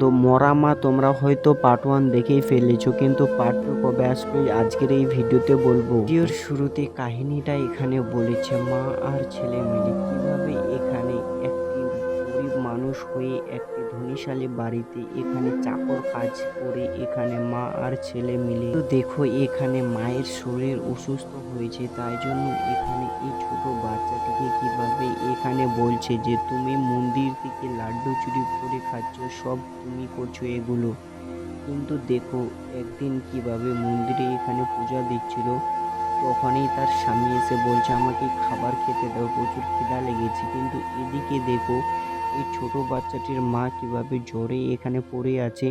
তো মরা মা, তোমরা হয়তো পার্ট ওয়ান দেখেই ফেলেছ, কিন্তু পার্ট টু কবে আসবে আজকের এই ভিডিওতে বলব। ভিডিওর শুরুতে কাহিনীটা এখানে বলেছে মা আর ছেলে মিলে কীভাবে এখানে হয়ে একটি ধনীশালী বাড়িতে এখানে চাকর কাজ করে এখানে মা আর ছেলে মিলে। তো দেখো, এখানে মায়ের শরীর অসুস্থ হয়েছে, তাই জন্য এখানে এই ছোট বাচ্চাটিকে কীভাবে এখানে বলছে যে, তুমি মন্দির থেকে লাড্ডু চুরি করে খাচ্ছ, সব তুমি করছ এগুলো। কিন্তু দেখো, একদিন কীভাবে মন্দিরে এখানে পূজা দিচ্ছিল, তখনই তার স্বামী এসে বলছে, আমাকে খাবার খেতে দাও, প্রচুর খিদা লেগেছে। কিন্তু এদিকে দেখো এই ছোট বাচ্চাটির মা কীভাবে জ্বরে এখানে পড়ে আছে?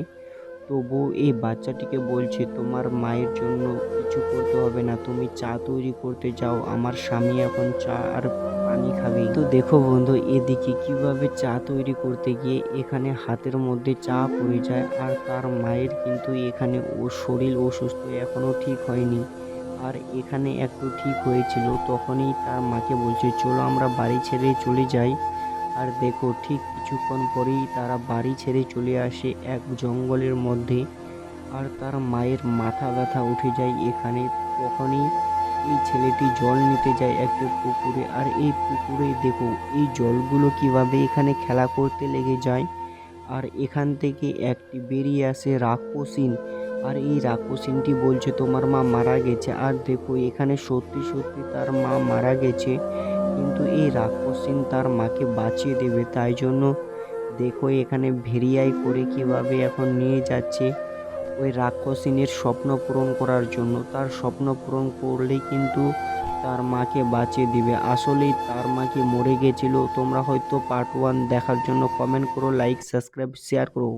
তবু এই বাচ্চাটিকে বলছে, তোমার মায়ের জন্য কিছু করতে হবে না। তুমি চা তৈরি করতে যাও। আমার স্বামী এখন চা আর পানি খাবে। তো দেখো বন্ধু, এদিকে কীভাবে চা তৈরি করতে গিয়ে এখানে হাতের মধ্যে চা পড়ে যায় আর তার মায়ের কিন্তু এখানে ও শরীর অসুস্থ এখনও ঠিক হয়নি। আর এখানে একটু ঠিক হয়েছিল, তখনই তার মাকে বলছে, চলো আমরা বাড়ি ছেড়ে চলে যাই। আর দেখো ঠিক কিছুক্ষণ পরেই তারা বাড়ি ছেড়ে চলে আসে এক জঙ্গলের মধ্যে। আর তার মায়ের মাথা ব্যথা উঠে যায় এখানে। তখনই এই ছেলেটি জল নিতে যায় একটি পুকুরে। আর এই পুকুরে দেখো, এই জলগুলো কীভাবে এখানে খেলা করতে লেগে যায়। আর এখান থেকে একটি বেরিয়ে আসে রাক্ষসিন। আর এই রাক্ষসিনটি বলছে, তোমার মা মারা গেছে। আর দেখো, এখানে সত্যি সত্যি তার মা মারা গেছে। কিন্তু এই রাক্ষসিন তার মাকে বাঁচিয়ে দেবে। তাই জন্য দেখো এখানে ভেরিয়াই করে কীভাবে এখন নিয়ে যাচ্ছে ওই রাক্ষসিনের স্বপ্ন পূরণ করার জন্য। তার স্বপ্ন পূরণ করলেই কিন্তু তার মাকে বাঁচিয়ে দিবে। আসলেই তার মাকে মরে গেছিল? তোমরা হয়তো পার্ট ওয়ান দেখার জন্য কমেন্ট করো লাইক সাবস্ক্রাইব শেয়ার করো।